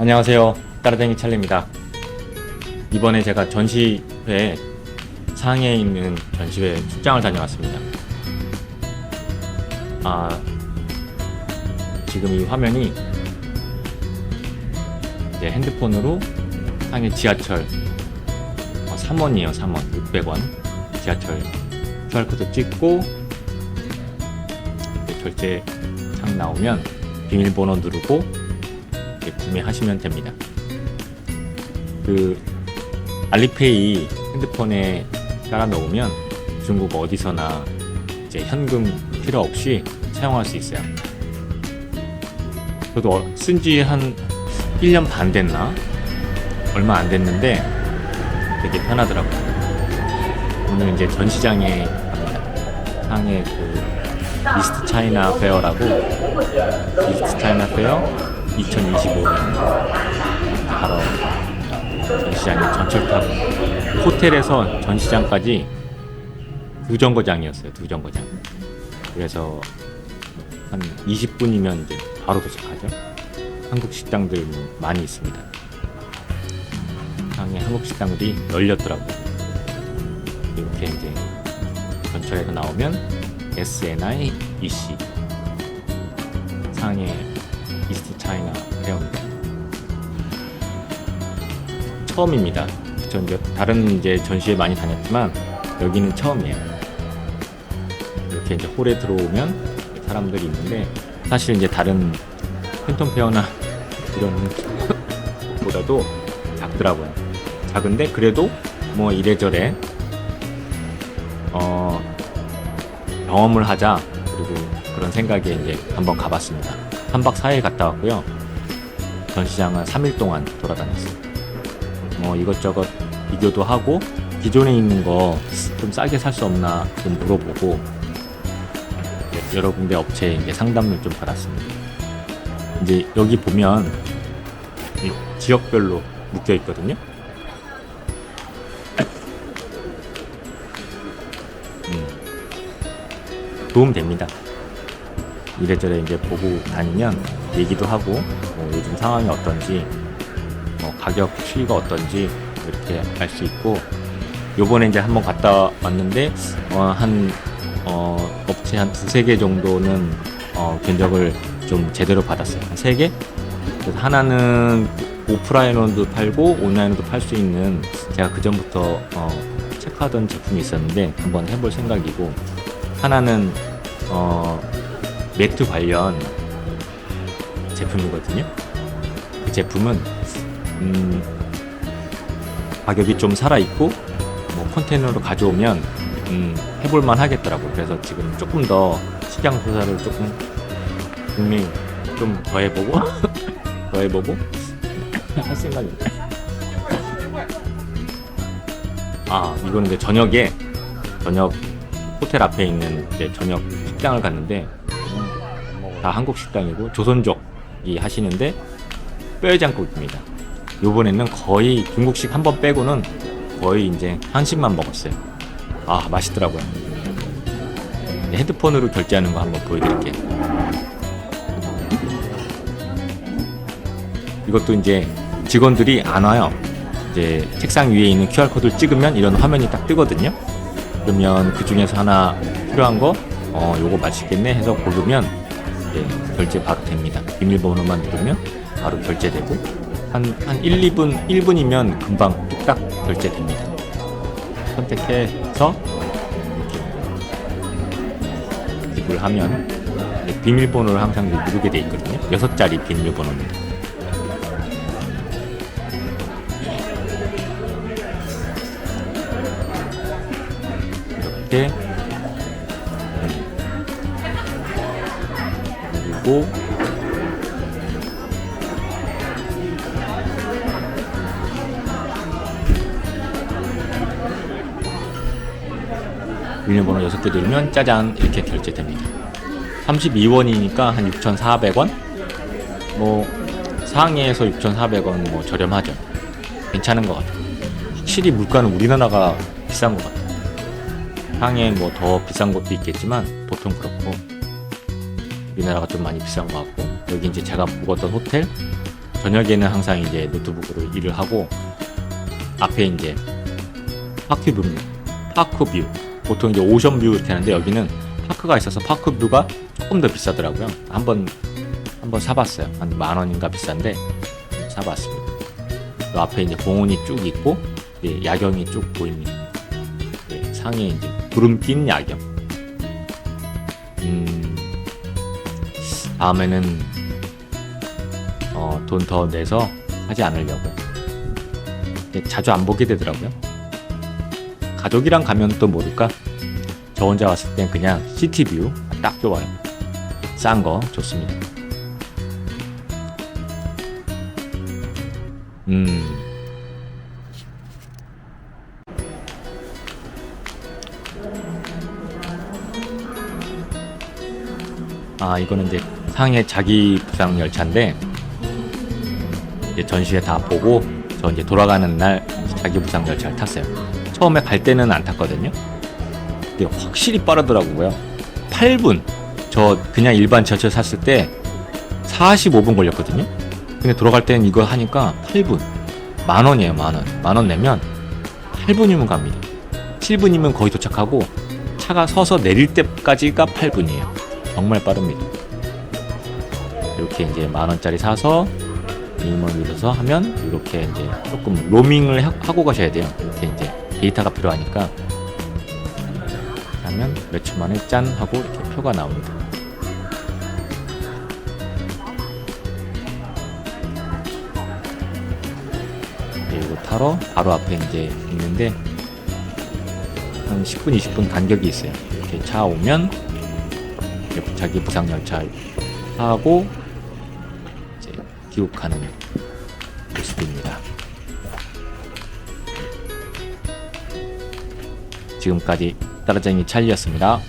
안녕하세요. 따라댕이 찰리입니다. 이번에 제가 전시회 상해에 있는 전시회 출장을 다녀왔습니다. 아, 지금 이 화면이 이제 핸드폰으로 상해 지하철 어, 3원이에요. 3원. 600원. 지하철 QR코드 찍고 결제 창 나오면 비밀번호 누르고 구매하시면 됩니다. 그 알리페이 핸드폰에 깔아 놓으면 중국 어디서나 이제 현금 필요 없이 사용할 수 있어요. 저도 쓴 지 한 1년 반 됐나? 얼마 안 됐는데 되게 편하더라고요. 오늘 이제 전시장에 갑니다. 상해 그 이스트 차이나 페어라고 이스트 차이나 페어 2025년 바로 전시장에 전철 타고 호텔에서 전시장까지 두 정거장이었어요. 두 정거장. 그래서 한 20분이면 이제 바로 도착하죠. 한국 식당들 많이 있습니다. 상해 한국 식당들이 열렸더라고요. 이렇게 이제 전철에서 나오면 SNI EC 상해 이스트 차이나 페어입니다. 처음입니다. 전 다른 이제 전시회 많이 다녔지만 여기는 처음이에요. 이렇게 이제 홀에 들어오면 사람들이 있는데 사실 이제 다른 팬텀 페어나 이런 보다도 작더라고요. 작은데 그래도 뭐 이래저래 어 경험을 하자 그리고 그런 생각에 이제 한번 가봤습니다. 한박 4일 갔다 왔고요. 전시장은 3일 동안 돌아다녔어요. 뭐 이것저것 비교도 하고 기존에 있는 거 좀 싸게 살 수 없나 좀 물어보고 네, 여러 군데 업체에 이제 상담을 좀 받았습니다. 이제 여기 보면 이 지역별로 묶여 있거든요. 음, 도움 됩니다. 이래저래 이제 보고 다니면 얘기도 하고 뭐 요즘 상황이 어떤지 뭐 가격 추이가 어떤지 이렇게 알 수 있고 요번에 이제 한번 갔다 왔는데 어, 한 어, 업체 한 두세 개 정도는 어, 견적을 좀 제대로 받았어요. 한 세 개? 그래서 하나는 오프라인으로도 팔고 온라인으로도 팔 수 있는 제가 그 전부터 어, 체크하던 제품이 있었는데 한번 해볼 생각이고 하나는 어, 매트 관련 제품이거든요. 그 제품은 음, 가격이 좀 살아 있고 뭐 컨테이너로 가져오면 음, 해볼만 하겠더라고. 그래서 지금 조금 더 시장 조사를 조금 국내 좀더 해보고 더 해보고 할 생각입니다. 아 이거는 이제 저녁에 저녁 호텔 앞에 있는 이제 저녁 식당을 갔는데 다 한국 식당이고 조선족이 하시는데 뼈해장국입니다. 요번에는 거의 중국식 한 번 빼고는 거의 이제 한식만 먹었어요. 아 맛있더라고요. 헤드폰으로 결제하는 거 한번 보여드릴게요. 이것도 이제 직원들이 안 와요. 이제 책상 위에 있는 QR 코드를 찍으면 이런 화면이 딱 뜨거든요. 그러면 그 중에서 하나 필요한 거, 어, 요거 맛있겠네 해서 고르면 이제 결제 바로 됩니다. 비밀번호만 누르면 바로 결제되고 한, 한 1, 2분, 1분이면 금방 뚝딱 결제됩니다. 선택해서 기부를 하면 비밀번호를 항상 누르게 돼 있거든요. 6자리 비밀번호입니다. 이렇게 그리고 비밀번호 6개 누르면 짜잔 이렇게 결제됩니다. 32원이니까 한 6,400원? 뭐 상해에서 6,400원 뭐 저렴하죠. 괜찮은 것 같아요. 확실히 물가는 우리나라가 비싼 것 같아요. 상해 뭐 더 비싼 곳도 있겠지만 보통 그렇고 우리나라가 좀 많이 비싼 것 같고 여기 이제 제가 묵었던 호텔 저녁에는 항상 이제 노트북으로 일을 하고 앞에 이제 파크뷰 파크뷰 보통 이제 오션뷰 이렇게 하는데 여기는 파크가 있어서 파크뷰가 조금 더 비싸더라고요. 한번 한번 사봤어요. 한 만 원인가 비싼데 사봤습니다. 그 앞에 이제 공원이 쭉 있고 예, 야경이 쭉 보입니다. 예, 상에 이제 구름 낀 야경. 다음에는 어, 돈 더 내서 하지 않으려고. 자주 안 보게 되더라고요. 가족이랑 가면 또 모를까? 저 혼자 왔을 땐 그냥 시티뷰 딱 좋아요. 싼 거 좋습니다. 음. 아, 이거는 이제 상해 자기 부상 열차인데 이제 전시회 다 보고 저 이제 돌아가는 날 자기 부상 열차를 탔어요. 처음에 갈 때는 안 탔거든요. 근데 확실히 빠르더라고요. 8분. 저 그냥 일반 지하철 샀을 때 45분 걸렸거든요. 근데 돌아갈 때는 이거 하니까 8분. 만 원이에요, 만 원. 만 원 내면 8분이면 갑니다. 7분이면 거의 도착하고 차가 서서 내릴 때까지가 8분이에요. 정말 빠릅니다. 이렇게 이제 만 원짜리 사서 미니멈 눌러서 하면 이렇게 이제 조금 로밍을 하- 하고 가셔야 돼요. 이렇게 이제 데이터가 필요하니까 하면 몇 초 만에 짠 하고 이렇게 표가 나옵니다. 그리고 타러 바로 앞에 이제 있는데 한 10분 20분 간격이 있어요. 이렇게 차 오면 이렇게 자기 부상 열차 타고 이제 귀국하는 모습입니다. 지금까지 따라쟁이 찰리였습니다.